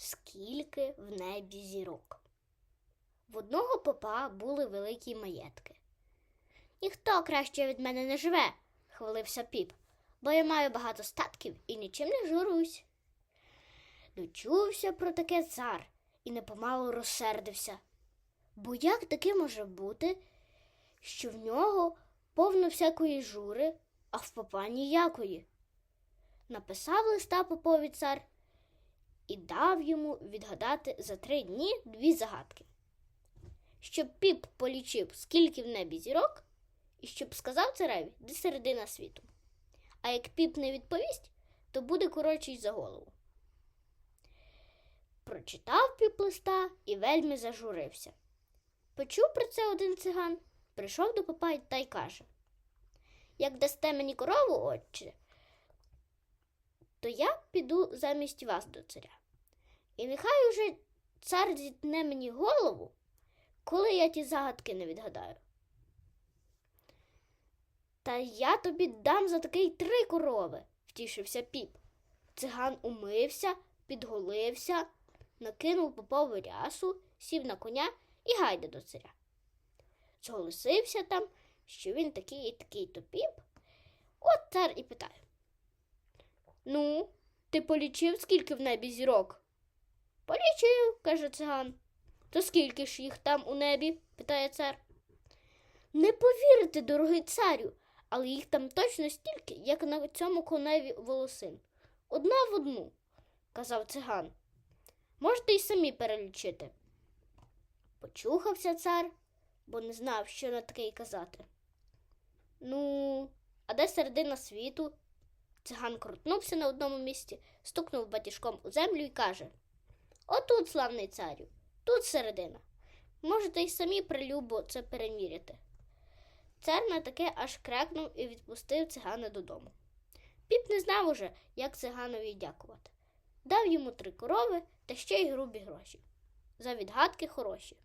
скільки в небі зірок. В одного попа були великі маєтки. Ніхто краще від мене не живе, хвалився піп, бо я маю багато статків і нічим не журусь. Дочувся про таке цар і непомалу розсердився. Бо як таке може бути, що в нього повно всякої жури, а в попа ніякої? Написав листа попові цар і дав йому відгадати за три дні дві загадки. Щоб піп полічив, скільки в небі зірок, і щоб сказав цареві, де середина світу. А як піп не відповість, то буде коротший за голову. Прочитав піп листа і вельми зажурився. Почув про це один циган, прийшов до попа та й каже: Як дасте мені корову, отче, то я піду замість вас до царя. І нехай уже цар зітне мені голову, коли я ті загадки не відгадаю. Та я тобі дам за такий три корови, втішився піп. Циган умився, підголився, накинув попову рясу, сів на коня і гайде до царя. Зголосився там, що він такий і такий то піп. От цар і питає. Ну, ти полічив, скільки в небі зірок? Полічив, каже циган. То скільки ж їх там у небі? питає цар. Не повірите, дорогий царю, але їх там точно стільки, як на цьому коневі волосин. Одна в одну, казав циган. Можете й самі перелічити. Почухався цар, бо не знав, що на таке й казати. Ну, а де середина світу? Циган крутнувся на одному місці, стукнув батіжком у землю і каже Отут, славний царю, тут середина. Можете й самі прилюбо це переміряти. Цар на таке аж крекнув і відпустив цигана додому. Піп не знав уже, як циганові дякувати. Дав йому три корови та ще й грубі гроші. За відгадки хороші.